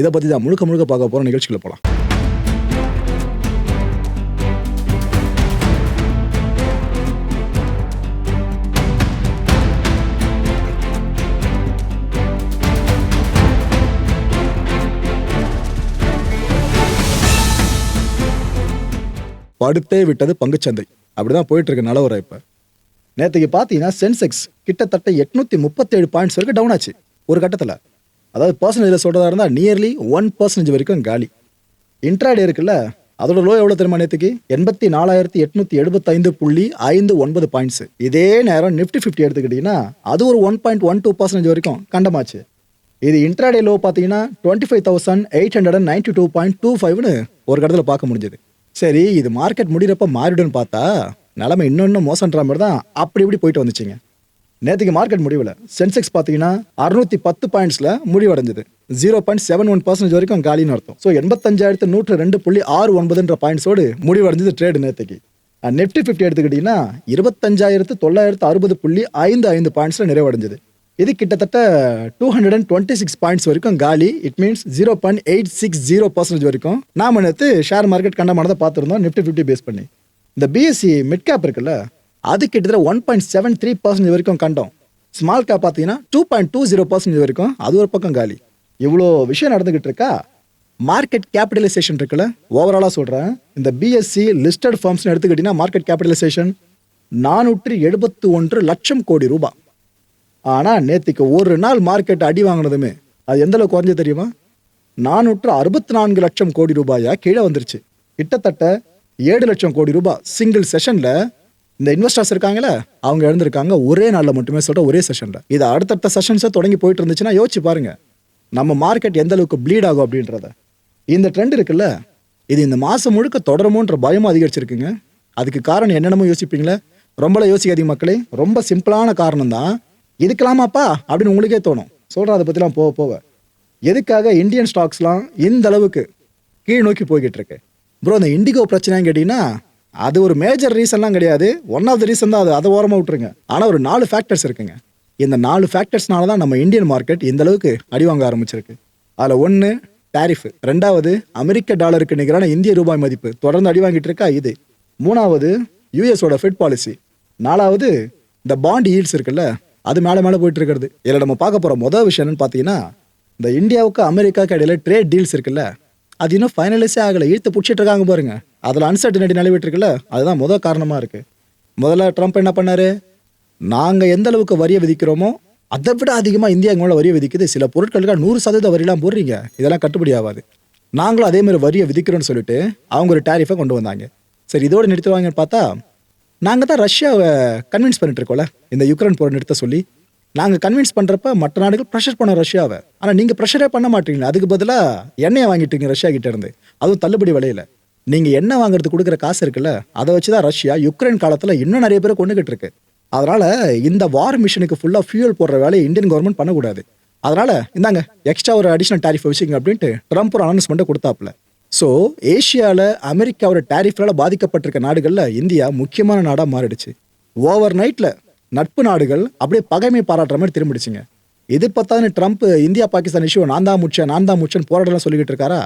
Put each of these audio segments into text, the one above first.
இதை பற்றி தான் முழுக்க முழுக்க பார்க்க போகிற நிகழ்ச்சிகளை போகலாம் படுத்தே விட்டது பங்குச்சந்தை. அப்படிதான் போயிட்டு இருக்க நிலவரம் இப்போ. நேற்றுக்கு பார்த்தீங்கன்னா சென்செக்ஸ் கிட்டத்தட்ட எட்நூத்தி முப்பத்தேழு பாயிண்ட்ஸ் வரைக்கும் டவுன் ஆச்சு ஒரு கட்டத்தில். அதாவது பர்சன்டேஜில் சொல்கிறதா இருந்தால் நியர்லி ஒன் பர்சன்டேஜ் வரைக்கும் காலி. இன்ட்ராடே இருக்குல்ல அதோட லோ எவ்வளோ தெரியுமா நேற்றுக்கு எண்பத்தி நாலாயிரத்தி எட்நூத்தி எழுபத்தைந்து புள்ளி ஐந்து ஒன்பது பாயிண்ட்ஸ் இதே நேரம் நிஃப்டி ஃபிஃப்டி எடுத்துக்கிட்டிங்கன்னா அது ஒரு one point one two percentage வரைக்கும் கண்டமாச்சு. இது இன்ட்ராடே லோ பார்த்தீங்கன்னா twenty five thousand eight hundred and ninety two point two ஃபைவ்னு ஒரு கடத்தில் பார்க்க முடிஞ்சது. சரி இது மார்க்கெட் முடிகிறப்ப மாறிடும்னு பார்த்தா நிலமை இன்னும் இன்னும் மோசன்ற மாதிரி தான் அப்படி இப்படி போயிட்டு வந்துச்சுங்க. நேற்றுக்கு மார்க்கெட் முடிவில் சென்செக்ஸ் பார்த்தீங்கன்னா அறுநூத்தி பத்து பாயிண்ட்ஸில் முடிவடைஞ்சது. Zero point seven one percentage வரைக்கும் காலின்னு அர்த்தம். ஸோ எண்பத்தஞ்சாயிரத்து நூற்று ரெண்டு புள்ளி ஆறு ஒன்பதுன்ற பாயிண்ட்ஸோடு முடிவடைஞ்சது ட்ரேடு நேற்றுக்கு நெஃப்டி ஃபிஃப்டி எடுத்துக்கிட்டிங்கன்னா இருபத்தஞ்சாயிரத்து தொள்ளாயிரத்து அறுபது புள்ளி ஐந்து ஐந்து பாயிண்ட்ஸில் நிறைவடைஞ்சது. இது கிட்டத்தட்ட two hundred and twenty six points வரைக்கும் காலி. It means zero point eight six zero percentage வரைக்கும் நாம நேற்று ஷேர் மார்க்கெட் கண்டமானதை பார்த்துருந்தோம். நிஃப்டி ஃபிஃப்டி பேஸ் பண்ணி. இந்த பிஎஸ்சி மிட் கேப் இருக்குல்ல அது கிட்டத்தட்ட one point seven three percent வரைக்கும் கண்டோம். ஸ்மால் கேப் பார்த்தீங்கன்னா two point two zero percentage வரைக்கும் அது ஒரு பக்கம் காலி. இவ்வளோ விஷயம் நடந்துகிட்டு இருக்கா? மார்க்கெட் கேபிட்டலைசேஷன் இருக்குல்ல? ஓவராலாக சொல்கிறேன் இந்த பிஎஸ்சி லிஸ்டட் ஃபார்ம்ஸ்னு எடுத்துக்கிட்டிங்கன்னா மார்க்கெட் கேபிட்டலைசேஷன் நானூற்றி எழுபத்து ஒன்று லட்சம் கோடி ரூபாய். ஆனால் நேற்றுக்கு ஒரு நாள் மார்க்கெட் அடி வாங்கினதுமே அது எந்த அளவுக்கு தெரியுமா? நானூற்று அறுபத்தி நான்கு லட்சம் கோடி ரூபாயா கீழே வந்துருச்சு. கிட்டத்தட்ட ஏழு லட்சம் கோடி ரூபாய். சிங்கிள் செஷனில் இந்த இன்வெஸ்டர்ஸ் இருக்காங்களே அவங்க எழுந்திருக்காங்க ஒரே நாளில் மட்டுமே சொல்ற ஒரே செஷனில் இது அடுத்தடுத்த செஷன்ஸை தொடங்கி போயிட்டு இருந்துச்சுன்னா யோசிச்சு பாருங்க. நம்ம மார்க்கெட் எந்த அளவுக்கு ப்ளீட் ஆகும் அப்படின்றத. இந்த ட்ரெண்ட் இருக்குல்ல இது இந்த மாதம் முழுக்க தொடருமோன்ற பயமும் அதிகரிச்சிருக்குங்க. அதுக்கு காரணம் என்னென்னமோ யோசிப்பீங்களே? ரொம்பலாம் யோசிக்காதீங்க மக்களே. ரொம்ப சிம்பிளான காரணம் தான். இதுக்கலாமாப்பா அப்படின்னு உங்களுக்கே தோணும். சொல்கிறேன் அதை பற்றிலாம் போக போக. எதுக்காக இந்தியன் ஸ்டாக்ஸ்லாம் இந்த அளவுக்கு கீழ் நோக்கி போய்கிட்டு இருக்கு? ப்ரோ இந்த இண்டிகோ பிரச்சனைன்னு கேட்டிங்கன்னா அது ஒரு மேஜர் ரீசன்லாம் கிடையாது. ஒன் ஆஃப் த ரீசன் தான் அது. அதை ஓரமாக விட்டுருங்க. ஆனால் ஒரு நாலு ஃபேக்டர்ஸ் இருக்குங்க. இந்த நாலு ஃபேக்டர்ஸ்னால தான் நம்ம இந்தியன் மார்க்கெட் இந்த அளவுக்கு அடி வாங்க ஆரம்பிச்சிருக்கு. அதில் ஒன்று டேரிஃப் ரெண்டாவது அமெரிக்க டாலருக்கு நிகரான இந்திய ரூபாய் மதிப்பு தொடர்ந்து அடி வாங்கிட்டு இருக்கா? இது. மூணாவது யூஎஸோட ஃபிட் பாலிசி நாலாவது இந்த பாண்ட் ஈல்ட்ஸ் இருக்குல்ல அது மேலே மேலே போயிட்டு இருக்கிறது. இதில் நம்ம பார்க்க போகிற முதல் விஷயம் என்னன்னு பார்த்தீங்கன்னா இந்த இந்தியாவுக்கு அமெரிக்காவுக்கு இடையில ட்ரேட் டீல்ஸ் இருக்குல்ல அது இன்னும் ஃபைனலைஸே ஆகலை. இழுத்து பிடிச்சிட்டு இருக்காங்க பாருங்க. அதில் அன்சர்டினிட்டி நிலவிட்டுருக்குல்ல அதுதான் முதல் காரணமாக இருக்குது முதல்ல ட்ரம்ப் என்ன பண்ணார்? நாங்கள் எந்த அளவுக்கு வரியை விதிக்கிறோமோ அதை விட அதிகமாக இந்தியா எங்களோட வரியை விதிக்குது. சில பொருட்களுக்கு நூறு சதவீத வரியெல்லாம் போடுறீங்க. இதெல்லாம் கட்டுப்படி ஆகாது. நாங்களும் அதே மாதிரி வரியை விதிக்கிறோன்னு சொல்லிட்டு அவங்க ஒரு டேரிஃபை கொண்டு வந்தாங்க. சரி இதோடு நிறுத்துவாங்கன்னு பார்த்தா நாங்கள் தான் ரஷ்யாவை கன்வின்ஸ் பண்ணிட்டு இருக்கோம்ல. இந்த யுக்ரைன் போரை நிறுத்த சொல்லி நாங்கள் கன்வின்ஸ் பண்ணுறப்ப மற்ற நாடுகள் ப்ரெஷர் பண்ண ரஷ்யாவை. ஆனால் நீங்கள் ப்ரெஷரே பண்ண மாட்டீங்க அதுக்கு பதிலாக எண்ணெயை வாங்கிட்டீங்க ரஷ்யா கிட்ட இருந்து. அதுவும் தள்ளுபடி விலையில. நீங்கள் எண்ணெய் வாங்குறதுக்கு கொடுக்குற காசு இருக்குல்ல அதை வச்சு தான் ரஷ்யா யுக்ரைன் காலத்தில் இன்னும் நிறைய பேரை கொண்டுகிட்டு இருக்கு. அதனால இந்த வார் மிஷனுக்கு ஃபுல்லாக ஃபியூல் போடுற வேலையை இந்தியன் கவர்மெண்ட் பண்ணக்கூடாது. அதனால இந்தாங்க எக்ஸ்ட்ரா ஒரு அடிஷனல் டாரிஃப் வச்சுங்க அப்படின்ட்டு ட்ரம்ப் ஒரு அனௌன்ஸ்மெண்ட்டை கொடுத்தாப்புல. ஸோ ஏஷியாவில் அமெரிக்காவோட டாரிஃப்னால பாதிக்கப்பட்டிருக்க நாடுகளில் இந்தியா முக்கியமான நாடாக மாறிடுச்சு. ஓவர் நைட்டில் நட்பு நாடுகள் அப்படியே பகைமை பாராட்டுற மாதிரி திரும்பிடுச்சுங்க. இது பார்த்தாலும் ட்ரம்ப் இந்தியா பாகிஸ்தான் இஷ்யூ நான் தான் முச்சேன் நான் தான் முச்சேன் போராடலாம் சொல்லிக்கிட்டு இருக்காரா?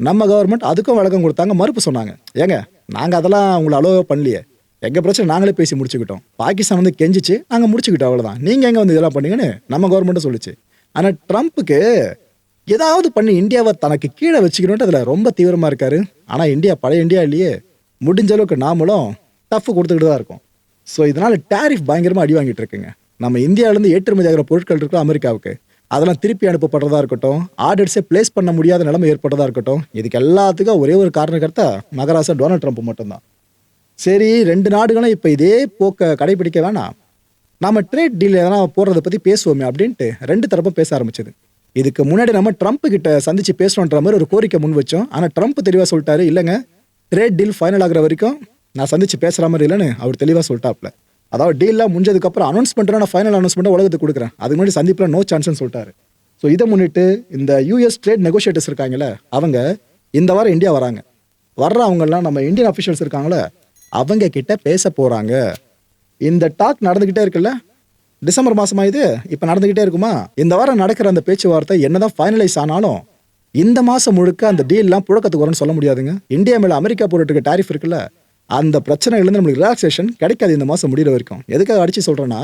நம்ம கவர்மெண்ட் அதுக்கும் விளக்கம் கொடுத்தாங்க மறுப்பு சொன்னாங்க. ஏங்க நாங்கள் அதெல்லாம் உங்களை அலோவ் பண்ணலையே. எங்கள் பிரச்சனை நாங்களே பேசி முடிச்சுக்கிட்டோம். பாகிஸ்தான் வந்து கெஞ்சிச்சு நாங்கள் முடிச்சுக்கிட்டோம் அவ்வளோதான் நீங்கள் எங்கே வந்து இதெல்லாம் பண்ணீங்கன்னு நம்ம கவர்மெண்ட்டும் சொல்லிச்சு. ஆனால் ட்ரம்ப்புக்கு ஏதாவது பண்ணி இந்தியாவை தனக்கு கீழே வச்சுக்கணுன்ட்டு அதில் ரொம்ப தீவிரமாக இருக்காரு. ஆனால் இந்தியா பழைய இந்தியா இல்லையே. முடிஞ்ச அளவுக்கு நாமளும் டஃப் கொடுத்துக்கிட்டு தான் இருக்கோம். ஸோ இதனால் டேரிஃப் பயங்கரமாக அடி வாங்கிட்டு இருக்குங்க. நம்ம இந்தியாவிலேருந்து ஏற்றுமதி ஆகிற பொருட்கள் இருக்கும் அமெரிக்காவுக்கு? அதெல்லாம் திருப்பி அனுப்பப்படுறதா இருக்கட்டும் ஆர்டர்ஸே பிளேஸ் பண்ண முடியாத நிலைமை ஏற்படுறதா இருக்கட்டும் இதுக்கு எல்லாத்துக்கும் ஒரே ஒரு காரணக்கர்த்தா மகராசா டொனால்ட் ட்ரம்ப் மட்டும்தான். சரி ரெண்டு நாடுகளும் இப்போ இதே போக்க கடைபிடிக்க வேணாம். நாம் ட்ரேட் டீல் எதனா போடுறத பற்றி பேசுவோமே அப்படின்ட்டு ரெண்டு தரப்பும் பேச ஆரம்பிச்சது. இதுக்கு முன்னாடி நம்ம ட்ரம்ப் கிட்ட சந்திச்சு பேசணுன்ற மாதிரி ஒரு கோரிக்கை முன் வச்சோம். ஆனால் ட்ரம்ப் தெளிவாக சொல்லிட்டாரு இல்லைங்க ட்ரேட் டீல் ஃபைனல் ஆகிற வரைக்கும் நான் சந்திச்சு பேசுகிற மாதிரி இல்லைன்னு அவர் தெளிவாக சொல்லிட்டாப்ல. அதாவது டீல்லாம் முடிஞ்சதுக்கப்புறம் அனௌன்ஸ்மெண்ட்டை நான் ஃபைனல் அனௌன்ஸ்மெண்ட் உலகத்துக்கு கொடுக்குறேன். அதுக்கு முன்னாடி சந்திப்பில் நோ சான்ஸ்னு சொல்லிட்டாரு. ஸோ இதை முன்னிட்டு இந்த யூஎஸ் ட்ரேட் நெகோஷியேட்டர்ஸ் இருக்காங்களே அவங்க இந்த வாரம் இந்தியா வராங்க. வர்ற அவங்கெல்லாம் நம்ம இந்தியன் அஃபிஷியல்ஸ் இருக்காங்களே அவங்க கிட்ட பேச போகிறாங்க இந்த டாக் நடந்துக்கிட்டே இருக்குல்ல டிசம்பர் மாதமா இது? இப்போ நடந்துக்கிட்டே இருக்குமா? இந்த வாரம் நடக்கிற அந்த பேச்சுவார்த்தை என்னதான் ஃபைனலைஸ் ஆனாலும் இந்த மாதம் முழுக்க அந்த டீல்லாம் புழக்கத்துக்கு வரும்னு சொல்ல முடியாதுங்க. இந்தியா மேலே அமெரிக்கா போட்டுருக்க டாரிஃப் இருக்குல்ல அந்த பிரச்சனைகள்லேருந்து நம்மளுக்கு ரிலாக்ஸேஷன் கிடைக்காது இந்த மாதம் முடிகிற வரைக்கும். எதுக்காக அடித்து சொல்கிறேன்னா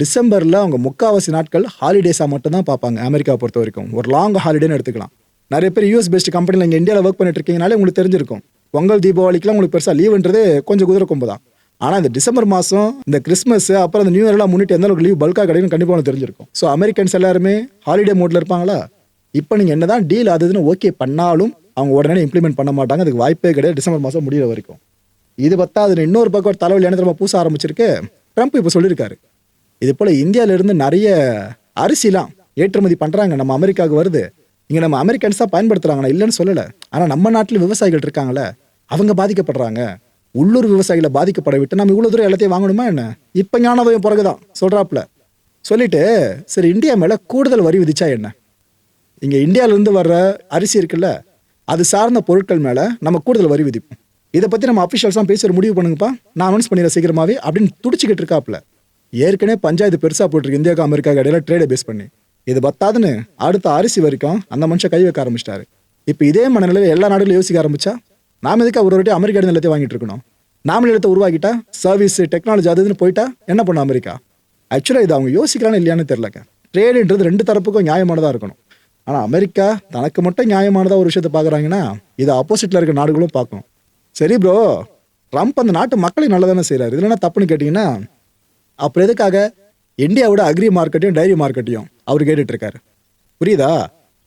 டிசம்பரில் அவங்க முக்காவாசி நாட்கள் ஹாலிடேஸாக மட்டும்தான் பார்ப்பாங்க அமெரிக்கா பொறுத்த வரைக்கும். ஒரு லாங் ஹாலிடேன்னு எடுத்துக்கலாம். நிறைய பேர் யூஎஸ் பேஸ்ட் கம்பெனியில் இங்கே இந்தியாவில் ஒர்க் பண்ணிட்டு இருக்கீங்கனாலே உங்களுக்கு தெரிஞ்சிருக்கும். பொங்கல் தீபாவளிக்குலாம் உங்களுக்கு பெருசாக லீவுன்றது கொஞ்சம் குதிரை கொம்பு தான். ஆனால் இந்த டிசம்பர் மாதம் இந்த கிறிஸ்மஸ் அப்புறம் இந்த நியூ இயர்லாம் முன்னிட்டு எந்த அளவுக்கு லீவ் பல்காக கிடைக்கும் கண்டிப்பாக உங்களுக்கு தெரிஞ்சிருக்கும். ஸோ அமெரிக்கன்ஸ் எல்லாருமே ஹாலிடே மோடில் இருப்பாங்களா? இப்போ நீங்கள் என்ன தான் டீல் ஆகுதுன்னு ஓகே பண்ணாலும் அவங்க உடனே இம்ப்ளிமெண்ட் பண்ண மாட்டாங்க. அதுக்கு வாய்ப்பே கிடையாது. டிசம்பர் மாதம் முடிகிற வரைக்கும். இது பத்தாது இன்னொரு பக்கம் ஒரு தலைவலி என்ன தெரியுமா பூச ஆரம்பிச்சிருக்கு? ட்ரம்ப் இப்போ சொல்லியிருக்காரு இது போல் இந்தியாவிலேருந்து நிறைய அரிசிலாம் ஏற்றுமதி பண்ணுறாங்க நம்ம அமெரிக்காவுக்கு வருது. இங்கே நம்ம அமெரிக்கன்ஸாக தான் இல்லைன்னு சொல்லலை. ஆனால் நம்ம நாட்டில் விவசாயிகள் இருக்காங்களே அவங்க பாதிக்கப்படுறாங்க. உள்ளூர் விவசாயிகளை பாதிக்கப்பட விட்டு நம்ம இவ்வளோ தூரம் எல்லாத்தையும் வாங்கணுமா என்ன? இப்போ ஞானதயம் பிறகுதான் சொல்கிறாப்புல சொல்லிட்டு சரி இந்தியா மேலே கூடுதல் வரி விதிச்சா என்ன? இங்கே இந்தியாவிலேருந்து வர்ற அரிசி இருக்குல்ல அது சார்ந்த பொருட்கள் மேலே நம்ம கூடுதல் வரி விதிப்போம். இதை பற்றி நம்ம அஃபிஷியல்ஸாக பேசி ஒரு முடிவு பண்ணுங்கப்பா. நான் அனௌன்ஸ் பண்ணிடுறேன் சீக்கிரமாகவே அப்படின்னு துடிச்சிக்கிட்டு இருக்காப்புல ஏற்கனவே பஞ்சாயத்து பெருசாக போட்டிருக்கு இந்தியாவுக்கு அமெரிக்கா இடையில ட்ரேடை பேஸ் பண்ணி. இது பத்தாதுன்னு அடுத்த அரிசி வரைக்கும் அந்த மனுஷன் கை வைக்க ஆரம்பிச்சிட்டாரு. இப்போ இதே மனநிலையில் எல்லா நாடுகளும் யோசிக்க ஆரம்பிச்சா நாம எதுக்கு ஒரு வாட்டி அமெரிக்கா நிலத்தை வாங்கிட்டு இருக்கணும்? நாம இடத்தை உருவாக்கிட்டா சர்வீஸ் டெக்னாலஜி அது இதுன்னு போயிட்டா என்ன பண்ணும் அமெரிக்கா? ஆக்சுவலாக இது அவங்க யோசிக்கிறான்னு இல்லையான்னு தெரிலங்க ட்ரேடுன்றது ரெண்டு தரப்புக்கும் நியாயமானதாக இருக்கணும். ஆனால் அமெரிக்கா தனக்கு மட்டும் நியாயமானதாக ஒரு விஷயத்தை பார்க்குறாங்கன்னா இது ஆப்போசிட்டில் இருக்க நாடுகளும் பார்க்கணும் சரி ப்ரோ ட்ரம்ப் அந்த நாட்டு மக்களுக்கு நல்லதானே செய்கிறாரு இதில் என்ன தப்புன்னு கேட்டிங்கன்னா அப்புறம் எதுக்காக? இந்தியாவோட அக்ரி மார்க்கெட்டையும் டைரி மார்க்கெட்டையும் அவர் கேட்டுட்டு இருக்காரு புரியுதா?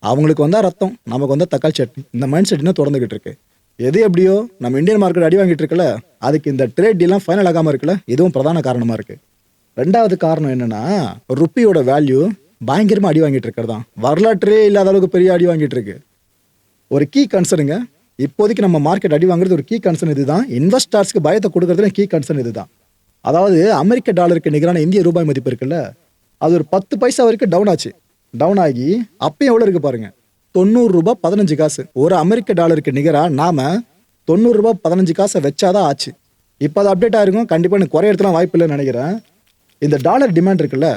அவங்களுக்கு வந்தால் ரத்தம் நமக்கு வந்தால் தக்காளி சட்னி. இந்த மைண்ட் செட் இன்னும் தொடர்ந்துகிட்டு இருக்கு எது எப்படியோ நம்ம இந்தியன் மார்க்கெட் அடி வாங்கிட்டு இருக்கல அதுக்கு இந்த ட்ரேட் டீலாம் ஃபைனல் ஆகாமல் இருக்குல்ல இதுவும் பிரதான காரணமாக இருக்கு. ரெண்டாவது காரணம் என்னென்னா ருப்பியோட வேல்யூ பயங்கரமாக அடி வாங்கிட்டு தான் வரலாற்றே இல்லாத அளவுக்கு பெரிய அடி வாங்கிட்டு இருக்கு ஒரு கீ கன்சர்னுங்க இப்போதைக்கு நம்ம மார்க்கெட் அடி வாங்குறது ஒரு கீ கன்சர்ன் இதுதான். இன்வெஸ்டர்ஸ்க்கு பயத்தை கொடுக்கறதுல கீ கன்சர்ன் இதுதான். அதாவது அமெரிக்க டாலருக்கு நிகரான இந்திய ரூபாய் மதிப்பு இருக்குல்ல அது ஒரு பத்து பைசா வரைக்கும் டவுன் ஆச்சு. டவுன் ஆகி அப்பயும் எவ்வளோ இருக்கு பாருங்க. தொண்ணூறு ரூபாய் பதினஞ்சு காசு. ஒரு அமெரிக்க டாலருக்கு நிகராக நாம தொண்ணூறு ரூபாய் பதினஞ்சு காசை வச்சாதான் ஆச்சு. இப்போ அது அப்டேட் ஆயிருக்கும். கண்டிப்பாக எனக்கு குறையறதுலாம் வாய்ப்பு இல்லைன்னு நினைக்கிறேன். இந்த டாலர் டிமாண்ட் இருக்குல்ல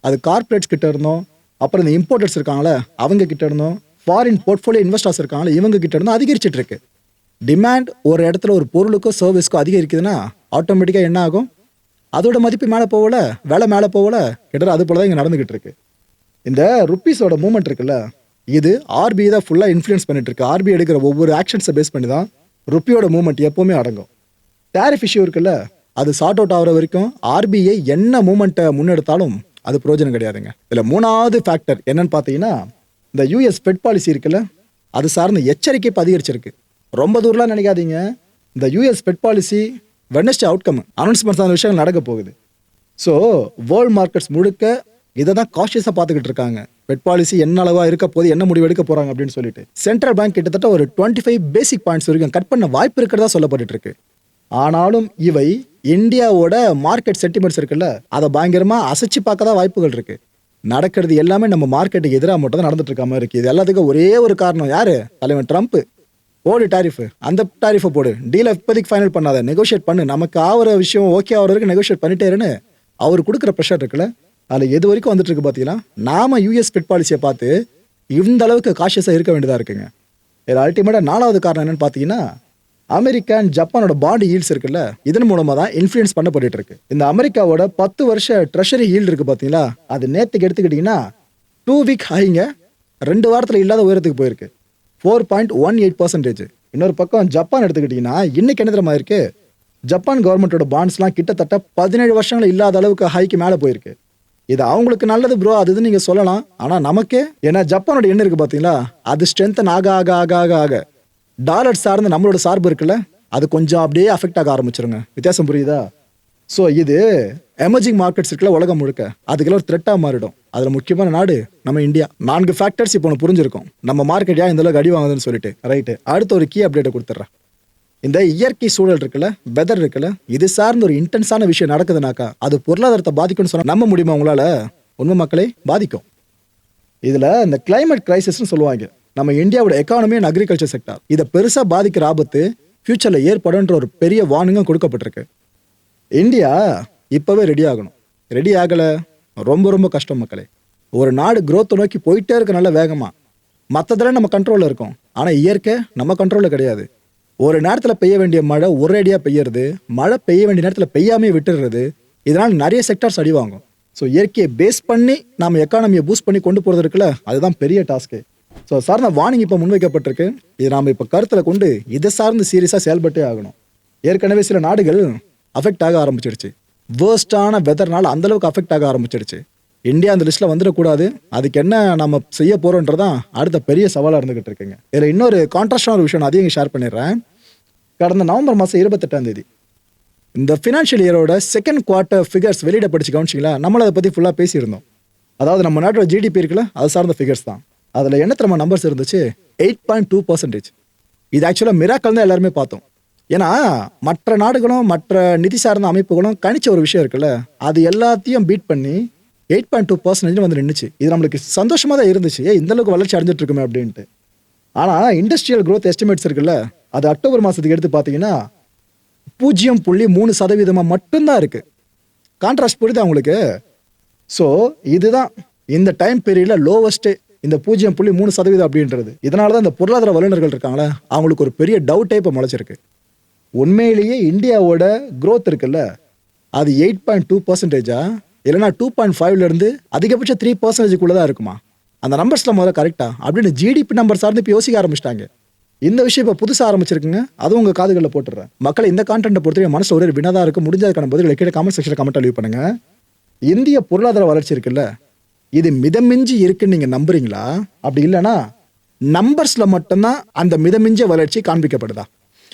அது கார்ப்பரேட்ஸ் கிட்ட இருந்தோம். அப்புறம் இந்த இம்போர்ட்டர்ஸ் இருக்காங்களே அவங்க கிட்ட இருந்தோம். ஃபாரின் போர்ட்ஃபோலியோ இன்வெஸ்டர்ஸ் இருக்காங்களா இவங்க கிட்ட இருந்து அதிகரிச்சுட்டு இருக்கு. டிமாண்ட் ஒரு இடத்துல ஒரு பொருளுக்கோ சர்வீஸ்க்கோ அதிகரிக்குதுன்னா ஆட்டோமேட்டிக்காக என்ன ஆகும்? அதோட மதிப்பு மேலே போகல விலை மேலே போகல கிட்டத்தட்ட அது போல தான் இங்கே நடந்துகிட்டு இருக்கு. இந்த ருப்பீஸோட மூமெண்ட் இருக்குல்ல இது ஆர்பிஐ தான் ஃபுல்லாக இன்ஃப்ளூயன்ஸ் பண்ணிட்டு இருக்கு. ஆர்பிஐ எடுக்கிற ஒவ்வொரு ஆக்ஷன்ஸை பேஸ் பண்ணி தான் ருப்பியோட மூமெண்ட் எப்பவுமே அடங்கும். டேரிஃப் இஷ்யூ இருக்குல்ல அது சார்ட் அவுட் ஆகிற வரைக்கும் ஆர்பிஐ என்ன மூமெண்ட்டை முன்னெடுத்தாலும் அது பிரயோஜனம் கிடையாதுங்க. இதில் மூணாவது ஃபேக்டர் என்னன்னு பார்த்தீங்கன்னா இந்த யூஎஸ் ஃபெட் பாலிசி இருக்குல்ல அது சார்ந்த எச்சரிக்கை இப்போ அதிகரிச்சிருக்கு ரொம்ப தூரம்லாம் நினைக்காதீங்க. இந்த US Fed policy Wednesday outcome announcements அந்த விஷயங்கள் நடக்க போகுது. ஸோ வேர்ல்ட் மார்க்கெட்ஸ் முழுக்க இதை தான் காஷியஸாக பார்த்துக்கிட்டு இருக்காங்க. பெட் பாலிசி என்ன அளவாக இருக்க போது என்ன முடிவு எடுக்க போகிறாங்க அப்படின்னு சொல்லிட்டு. சென்ட்ரல் பேங்க் கிட்டத்தட்ட ஒரு டுவெண்ட்டி ஃபைவ் பேசிக் பாயிண்ட்ஸ் வரைக்கும் கட் பண்ண வாய்ப்பு இருக்கிறதா சொல்லப்பட்டு இருக்கு ஆனாலும் இவை இந்தியாவோட மார்க்கெட் சென்டிமெண்ட்ஸ் இருக்குல்ல அதை பயங்கரமாக அசைச்சு பார்க்க தான் வாய்ப்புகள் இருக்குது நடக்கிறது எல்லாமே நம்ம மார்க்கெட்டுக்கு எதிராக மட்டும் தான் நடந்துட்டு இருக்க மாதிரி இருக்கு. இது எல்லாத்துக்கும் ஒரே ஒரு காரணம். யாரு? தலைவன் ட்ரம்ப் போடு டாரிஃப் அந்த டாரிஃபை போடு. டீலை இப்போதைக்கு ஃபைனல் பண்ணாத. நெகோஷியேட் பண்ணு. நமக்கு ஆகிற விஷயம் ஓகே ஆகிற வரைக்கும் நெகோஷியேட் பண்ணிட்டேருன்னு அவர் கொடுக்குற ப்ரெஷர் இருக்குல்ல? அதில் எது வரைக்கும் வந்துட்டு இருக்கு பார்த்தீங்கன்னா நாம யூஎஸ் ஃபிட் பாலிசியை பார்த்து இந்த அளவுக்கு காஷியஸாக இருக்க வேண்டியதாக இருக்குங்க. இது அல்டிமேட்டாக நாலாவது காரணம் என்னன்னு பார்த்தீங்கன்னா அமெரிக்கா அண்ட் ஜப்பானோட பாண்ட் ஹீல்ஸ் இருக்குல்ல இதன் மூலமாக தான் இன்ஃபுளுன்ஸ் பண்ணப்பட்டு இருக்கு இந்த அமெரிக்காவோட பத்து வருஷ ட்ரெஷரி ஹீல்டு இருக்கு பாத்தீங்களா அது நேற்றுக்கு எடுத்துக்கிட்டிங்கன்னா டூ வீக் ஹைங்க ரெண்டு வாரத்தில் இல்லாத உயரத்துக்கு போயிருக்கு. Four point one eight percentage இன்னொரு பக்கம் ஜப்பான் எடுத்துக்கிட்டிங்கன்னா இன்னைக்கு என்ன தெரியுமா இருக்கு ஜப்பான் கவர்மெண்ட்டோட பாண்ட்ஸ்லாம் கிட்டத்தட்ட பதினேழு வருஷங்கள் இல்லாத அளவுக்கு ஹைக்கு மேலே போயிருக்கு. இது அவங்களுக்கு நல்லது ப்ரோ அது நீங்கள் சொல்லலாம். ஆனால் நமக்கே ஏன்னா ஜப்பானோட எண்ணம் இருக்குது பார்த்தீங்களா அது ஸ்ட்ரென்த்தன் ஆக ஆக ஆக ஆக ஆக. டாலர் சார்ந்த நம்மளோட சார்பு இருக்குல்ல அது கொஞ்சம் அப்படியே அஃபெக்ட் ஆக ஆரம்பிச்சிருங்க. வித்தியாசம் புரியுதா? ஸோ இது எமர்ஜிங் மார்க்கெட்ஸ் இருக்குல்ல உலகம் முழுக்க. அதுக்கெல்லாம் ஒரு த்ரெட்டாக மாறிடும். அதில் முக்கியமான நாடு நம்ம இந்தியா. நான்கு ஃபேக்டர்ஸ் இப்போ ஒன்று புரிஞ்சிருக்கும். நம்ம மார்க்கெட் ஏன் இந்த அளவுக்கு அடி வாங்குதுன்னு சொல்லிட்டு. ரைட்டு அடுத்த ஒரு கீ அப்டேட்டை கொடுத்துட்றேன். இந்த இயற்கை சூழல் இருக்குல்ல வெதர் இருக்குல்ல இது சார்ந்த ஒரு இன்டென்ஸான விஷயம் நடக்குதுனாக்கா அது பொருளாதாரத்தை பாதிக்கும்னு சொன்னால் நம்ப முடியுமா உங்களால்? உண்மை மக்களை பாதிக்கும். இதில் இந்த கிளைமேட் கிரைசிஸ்னு சொல்லுவாங்க. நம்ம இந்தியாவோட எக்கானமி அண்ட் அக்ரிகல்ச்சர் செக்டார் இதை பெருசாக பாதிக்கிற ஆபத்து ஃபியூச்சரில் ஏற்படும்ன்ற ஒரு பெரிய வார்னிங்கும் கொடுக்கப்பட்டிருக்கு. இந்தியா இப்போவே ரெடி ஆகணும். ரெடி ஆகலை. ரொம்ப ரொம்ப கஷ்டம் மக்களே. ஒரு நாடு growth நோக்கி போயிட்டே இருக்க நல்ல வேகமாக மற்றதெல்லாம் நம்ம கண்ட்ரோலில் இருக்கும். ஆனால் இயற்கை நம்ம கண்ட்ரோலில் கிடையாது. ஒரு நேரத்தில் பெய்ய வேண்டிய மழை ஒரேடியாக பெய்யறது. மழை பெய்ய வேண்டிய நேரத்தில் பெய்யாமே விட்டுறது. இதனால் நிறைய செக்டார்ஸ் அடிவாங்கும் ஸோ இயற்கையை பேஸ் பண்ணி நம்ம எக்கானமியை பூஸ்ட் பண்ணி கொண்டு போகிறது இருக்குல்ல அதுதான் பெரிய டாஸ்க்கு ஸோ சார்ந்த வார்னிங் இப்போ முன்வைக்கப்பட்டிருக்கு. இது நாம் இப்போ கருத்தில் கொண்டு இதை சார்ந்து சீரியஸாக செயல்பட்டே ஆகணும். ஏற்கனவே சில நாடுகள் அஃபெக்ட் ஆக ஆரம்பிச்சிடுச்சு. வேர்ஸ்டான வெதர்னால் அந்தளவுக்கு அஃபெக்ட் ஆக ஆரம்பிச்சிடுச்சு. இந்தியா அந்த லிஸ்ட்டில் வந்துடக்கூடாது. அதுக்கு என்ன நம்ம செய்ய போகிறோன்றதான் அடுத்த பெரிய சவாலாக இருந்துகிட்டு இருக்குங்க. இதில் இன்னொரு கான்ட்ராஸ்டான ஒரு விஷயம் நான் அதையும் ஷேர் பண்ணிடுறேன். கடந்த நவம்பர் மாதம் இருபத்தெட்டாம் தேதி. இந்த ஃபினான்ஷியல் இயரோட செகண்ட் குவார்ட்டர் ஃபிகர்ஸ் வெளியிடப்பட்டுச்சு கவனிச்சிங்களா நம்மளை அதை பற்றி ஃபுல்லாக பேசியிருந்தோம். அதாவது நம்ம நாட்டோட ஜிடிபி இருக்குல்ல அது சார்ந்த ஃபிகர்ஸ் தான். அதில் என்ன தெரியுமா நம்பர்ஸ் இருந்துச்சு எயிட் பாயிண்ட் டூ பர்சன்டேஜ் இது ஆக்சுவலாக மிராக்கல் தான் எல்லாருமே பார்த்தோம். ஏன்னா மற்ற நாடுகளும் மற்ற நிதி சார்ந்த அமைப்புகளும் கணிச்ச ஒரு விஷயம் இருக்குல்ல அது எல்லாத்தையும் பீட் பண்ணி எயிட் பாயிண்ட் டூ பர்சன்டேஜ் வந்து நின்றுச்சு இது நம்மளுக்கு சந்தோஷமாக தான் இருந்துச்சு. ஏன் இந்தளவுக்கு வளர்ச்சி அடைஞ்சிட்டு இருக்குமே அப்படின்ட்டு. ஆனால் இண்டஸ்ட்ரியல் க்ரோத் எஸ்டிமேட்ஸ் இருக்குல்ல அது அக்டோபர் மாதத்துக்கு எடுத்து பார்த்தீங்கன்னா பூஜ்ஜியம் புள்ளி மூணு சதவீதமாக மட்டும்தான் இருக்குது கான்ட்ராஸ்ட் புரியுதா உங்களுக்கு? ஸோ இதுதான். இந்த டைம் பீரியடில் லோவஸ்ட்டு இந்த பூஜ்ஜியம் புள்ளி மூணு சதவீதம் அப்படின்றது. இதனால தான் இந்த பொருளாதார வல்லுநர்கள் இருக்காங்களே அவங்களுக்கு ஒரு பெரிய டவுட்டே இப்போ முளைச்சிருக்கு. உண்மையிலேயே இந்தியாவோட க்ரோத் இருக்குல்ல அது எயிட் பாயிண்ட் டூ பர்சன்டேஜா இல்லைனா டூ பாயிண்ட் ஃபைவ்லேருந்து அதிகபட்சம் த்ரீ பர்சன்டேஜுக்குள்ளே தான் இருக்குமா? அந்த நம்பர்ஸில் முதல்ல கரெக்டாக அப்படின்னு ஜிடிபி நம்பர் சார்ந்து இப்போ யோசிக்க ஆரம்பிச்சிட்டாங்க. இந்த விஷயம் இப்போ புதுசாக ஆரம்பிச்சிருக்குங்க அதுவும் உங்கள் காதுகளில் போட்டுறேன் மக்களை இந்த கான்டென்ட்டை பொறுத்தவரை மனசில் ஒரே வினதாக இருக்கும் முடிஞ்சதுக்கான பதில் கீழே கமெண்ட் செக்ஷனில் கமெண்ட் லீவ் பண்ணுங்கள் இந்திய பொருளாதார வளர்ச்சி இருக்குல்ல இது மிதமிஞ்சி இருக்குன்னு நீங்கள் நம்புறீங்களா? அப்படி இல்லைன்னா நம்பர்ஸில் மட்டும்தான் அந்த மிதமிஞ்ச வளர்ச்சி காண்பிக்கப்படுதா?